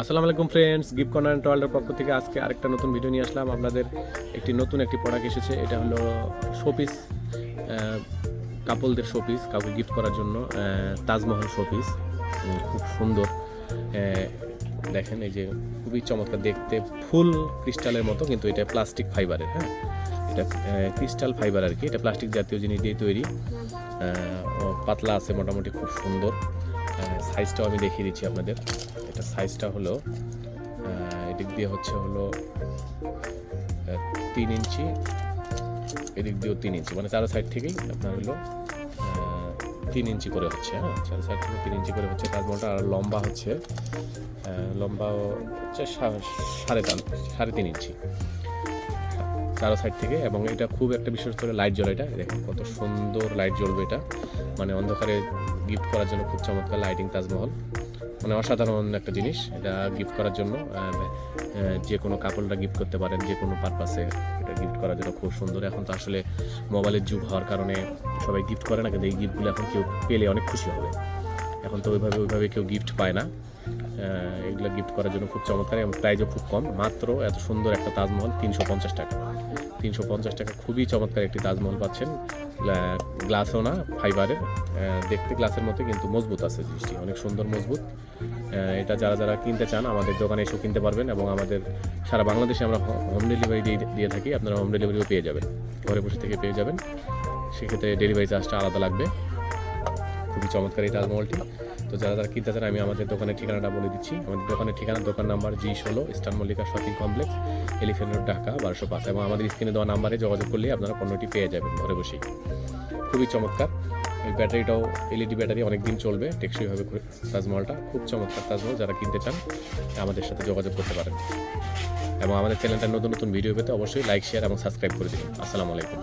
আসসালামু আলাইকুম friends gift corner and ওয়ার্ল্ডের পক্ষ থেকে আজকে আরেকটা নতুন ভিডিও নিয়ে আসলাম। আপনাদের একটি নতুন একটি প্রোডাক্ট এসেছে। এটা হলো শোপিস কাপলদের শোপিস কাউকে গিফট করার জন্য তাজমহল শোপিস খুব সুন্দর। দেখেন এই যে খুবই চমৎকার দেখতে, ফুল ক্রিস্টালের মতো, কিন্তু এটা প্লাস্টিক ফাইবারের হ্যাঁ? এটা ক্রিস্টাল ফাইবার আর কি। এটা প্লাস্টিক জাতীয় জিনিস দিয়ে তৈরি। পাতলা আছে, মোটামুটি খুব সুন্দর। সাইজটাও আমি দেখিয়ে দিচ্ছি আপনাদের। এটা সাইজটা হলো এদিক দিয়ে হচ্ছে হলো তিন ইঞ্চি, এদিক দিয়েও তিন ইঞ্চি মানে চারো সাইড থেকেই আপনার হলো তিন ইঞ্চি করে হচ্ছে হ্যাঁ চারো সাইড থেকে তিন ইঞ্চি করে হচ্ছে তাজমহলটা আর লম্বা হচ্ছে লম্বা হচ্ছে সাড়ে তিন সাড়ে তিন ইঞ্চি। চারো সাইড থেকে, এবং এটা খুব একটা বিশেষ করে লাইট জ্বলে এটা, দেখুন কত সুন্দর লাইট জ্বলবে এটা মানে অন্ধকারে গিফট করার জন্য খুব চমৎকার লাইটিং তাজমহল। মানে অসাধারণ একটা জিনিস এটা গিফট করার জন্য। যে কোনো কাপড়টা গিফট করতে পারেন, যে কোনো পারপাসে এটা গিফট করার জন্য খুব সুন্দর। এখন তো আসলে মোবাইলের যুগ হওয়ার কারণে সবাই গিফট করে না, কিন্তু এই গিফটগুলো এখন কেউ পেলে অনেক খুশি হবে। এখন তো ওইভাবে ওইভাবে কেউ গিফট পায় না। এগুলো গিফট করার জন্য খুব চমৎকার এবং প্রাইজও খুব কম। মাত্র এত সুন্দর একটা তাজমহল, তিনশো পঞ্চাশ টাকা। তিনশো পঞ্চাশ টাকা খুবই চমৎকার একটি তাজমহল পাচ্ছেন। গ্লাসও না ফাইবারের দেখতে গ্লাসের মতো কিন্তু মজবুত আছে জিনিসটি, অনেক সুন্দর মজবুত। এটা যারা যারা কিনতে চান, আমাদের দোকানে এসেও কিনতে পারবেন এবং আমাদের সারা বাংলাদেশে আমরা হোম ডেলিভারি দিয়ে দিয়ে থাকি, আপনারা হোম ডেলিভারিও পেয়ে যাবেন, ঘরে বসে থেকে পেয়ে যাবেন। সেক্ষেত্রে ডেলিভারি চার্জটা আলাদা লাগবে। খুবই চমৎকার এই তাজমহলটি। তো যারা যারা কিনতে চান, আমি আমাদের দোকানের ঠিকানাটা বলে দিচ্ছি। আমাদের দোকানের ঠিকানা, দোকান নাম্বার জি ষোলো, Eastern Mallika Shopping Complex Elephant Road, Dhaka, বারোশো পাঁচ। এবং আমাদের স্ক্রিনে দেওয়া নাম্বারে যোগাযোগ করলে আপনারা পণ্যটি পেয়ে যাবেন ঘরে বসেই। খুবই চমৎকার। এই ব্যাটারিটাও, এলইডি ব্যাটারি অনেক দিন চলবে টেকসইভাবে করে তাজমহলটা খুব চমৎকার তাজমহল যারা কিনতে চান, আমাদের সাথে যোগাযোগ করতে পারেন। এবং আমাদের চ্যানেলটা নতুন নতুন ভিডিও পেতে অবশ্যই লাইক শেয়ার এবং সাবস্ক্রাইব করে দিন। আসসালামু আলাইকুম।